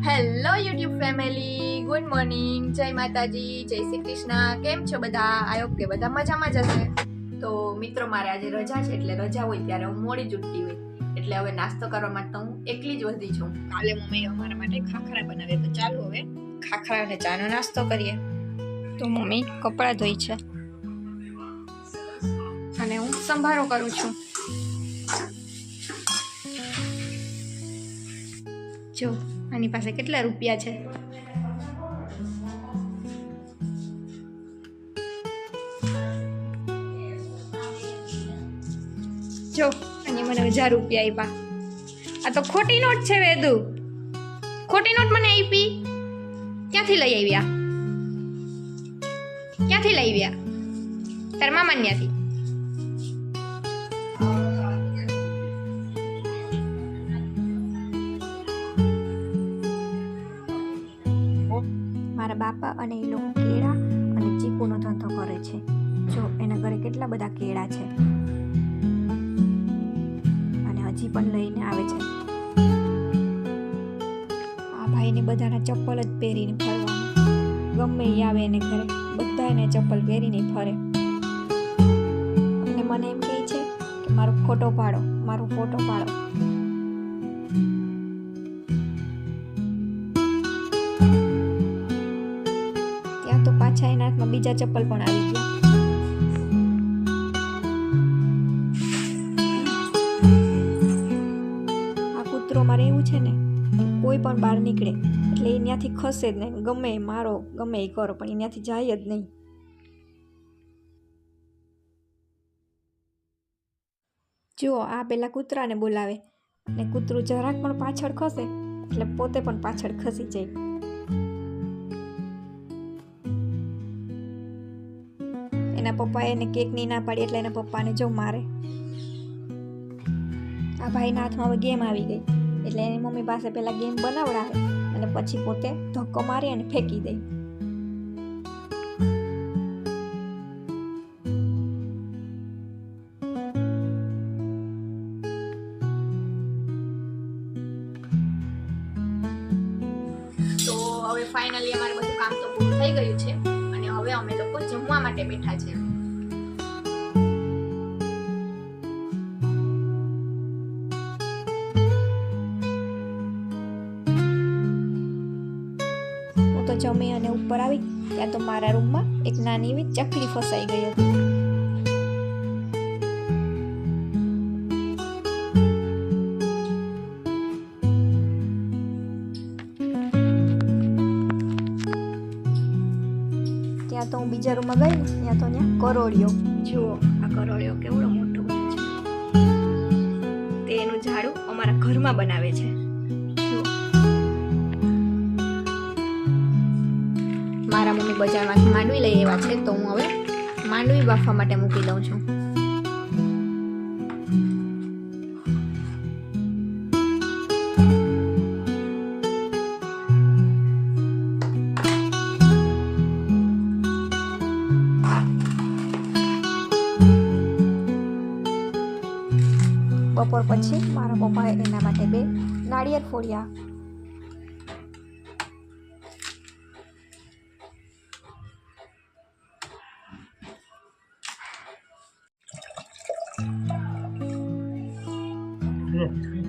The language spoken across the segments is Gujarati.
Hello YouTube family good morning જય માતાજી. જય શ્રી કૃષ્ણ. કેમ છો બધા? આયો કે બધા મજામાં જ હશે. તો મિત્રો મારે આજે રજા છે એટલે રજા હોય ત્યારે હું મોડી જ ઉઠતી હોય. એટલે હવે નાસ્તો કરવા માટે હું એકલી જ વધી છું. કાલે મમ્મી અમારા માટે ખાખરા બનાવે તો ચાલો હવે ખાખરા અને ચાનો નાસ્તો કરીએ. તો મમ્મી કપડાં ધોઈ છે. અને હું સંભારો કરું છું. જો, આની પાસે કેટલા રૂપિયા છે? જો અને મને હજાર રૂપિયા આપ્યા આ તો ખોટી નોટ છે વેદુ. ખોટી નોટ મને આપી ક્યાંથી લઈ આવ્યા? ક્યાંથી લઈ આવ્યા? તાર મામા અને એ લોકો કેળા અને ચીકુનો ધંધો કરે છે. જો, એના ઘરે કેટલા બધા કેળા છે. અને હજી પણ લઈને આવે છે. આ ભાઈને બધાના ચપ્પલ જ પહેરીને ફરવાનું. ગમે એ આવે એને ઘરે બધા એને ચપ્પલ પહેરીને ફરે. અને મને એમ કહે છે કે મારો ફોટો પાડો, મારો ફોટો પાડો. બીજા ચપ્પલ પણ આવી ગયા. આ કૂતરો મારે એવું છે ને કોઈ પણ બહાર નીકળે, એટલે એ ત્યાંથી ખસે જ નહીં. ગમે મારો, ગમે એ કરો, પણ એ ત્યાંથી જાય જ નહીં. જુઓ, આ પેલા કૂતરાને બોલાવે. ને કૂતરું જરાક પણ પાછળ ખસે, એટલે પોતે પણ પાછળ ખસી જાય. એના પપ્પાએ એને કેકની ના પાડી એટલે એના પપ્પાને જો મારે. આ ભાઈના હાથમાં હવે ગેમ આવી ગઈ. એટલે એની મમ્મી પાસે પહેલાં ગેમ બનાવડાવે અને પછી પોતે ધક્કો મારી અને ફેંકી દે. ફાઇનલી અમારે બધું કામ તો પૂરું થઈ ગયું છે. અમે લોકો જમવા માટે બેઠા છે. હું તો જમી અને ઉપર આવી, ત્યાં તો મારા રૂમમાં એક નાની એવી ચકલી ફસાઈ ગઈ હતી. તો હું બીજા રૂમમાં ગઈ ને, ત્યાં તો ત્યાં કરોળિયો. જુઓ, આ કરોળિયો કેવડો મોટો બને છે. તે એનું ઝાડું અમારા ઘરમાં બનાવે છે. મારા મમ્મી બજારમાંથી માંડવી લઈ આવ્યા છે, તો હું હવે માંડવી બાફવા માટે મૂકી દઉં છું. બપોર પછી મારા પપ્પાએ એના માટે બે નાળિયેર ફોડ્યા. તો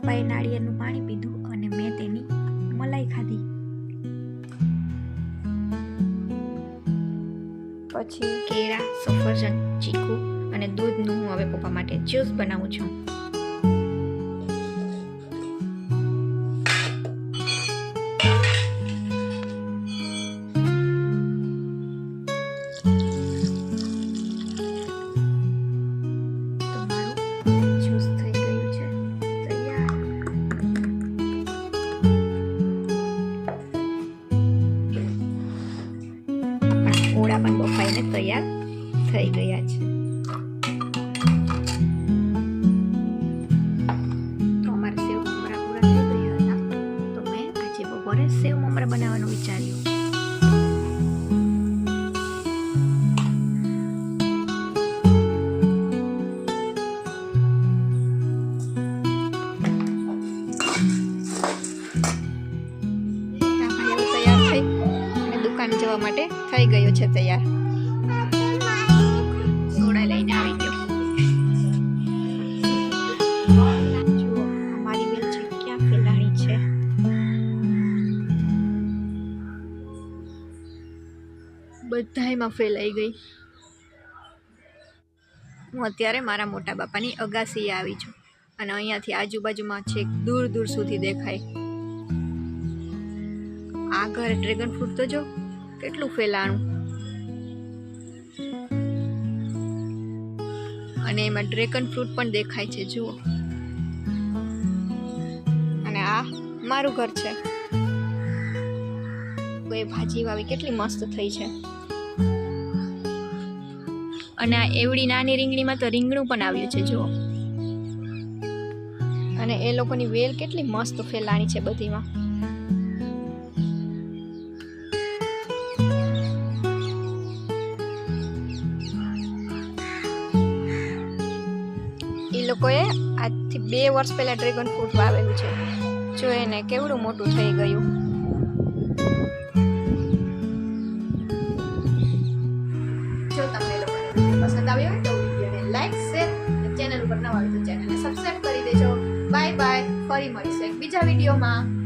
પપ્પાએ નાળિયેરનું પાણી પીધું અને મેં તેની મલાઈ ખાધી. પછી કેળા, સફરજન, ચીકુ અને દૂધનું હું હવે પપ્પા માટે જ્યુસ બનાવું છું. ઓળા પણ બફાઈને તૈયાર થઈ ગયા છે. તો અમારા સેવ મમરા પૂરા થઈ ગયા તો મેં આજે બપોરે સેવ મમરા બનાવવાનું વિચાર્યું. દુકાન જવા માટે થઈ ગયો છે તૈયાર. ઘોડા લઈને આવી ગયો. અમારી બેલ છે, ક્યાં ફેલાણી છે? બધાયમાં ફેલાઈ ગઈ. હું અત્યારે મારા મોટા બાપાની અગાસીએ આવી છું અને અહીંયાથી આજુબાજુમાં છેક દૂર દૂર સુધી દેખાય. આ ઘરે ડ્રેગન ફ્રૂટ તો જો કેટલું ફેલાણું? અને એમાં ડ્રેગન ફ્રૂટ પણ દેખાય છે, જુઓ. અને આ મારું ઘર છે. કોઈ ભાજી વાવી કેટલી મસ્ત થઈ છે. અને આ એવડી નાની રીંગણીમાં તો રીંગણું પણ આવ્યું છે, જુઓ. અને એ લોકોની વેલ કેટલી મસ્ત ફેલાણી છે બધીમાં લોકોએ આજથી બે વર્ષ પહેલાં ડ્રેગન ફ્રૂટ વાવેલું છે. જો એને કેવડું મોટું થઈ ગયું? જો તમને લોકોને પસંદ આવ્યો હોય તો વિડીયોને લાઈક, શેર અને ચેનલ ઉપર નવા તો ચેનલને સબસ્ક્રાઈબ કરી દેજો. બાય બાય, ફરી મળીશું એક બીજા વિડીયોમાં.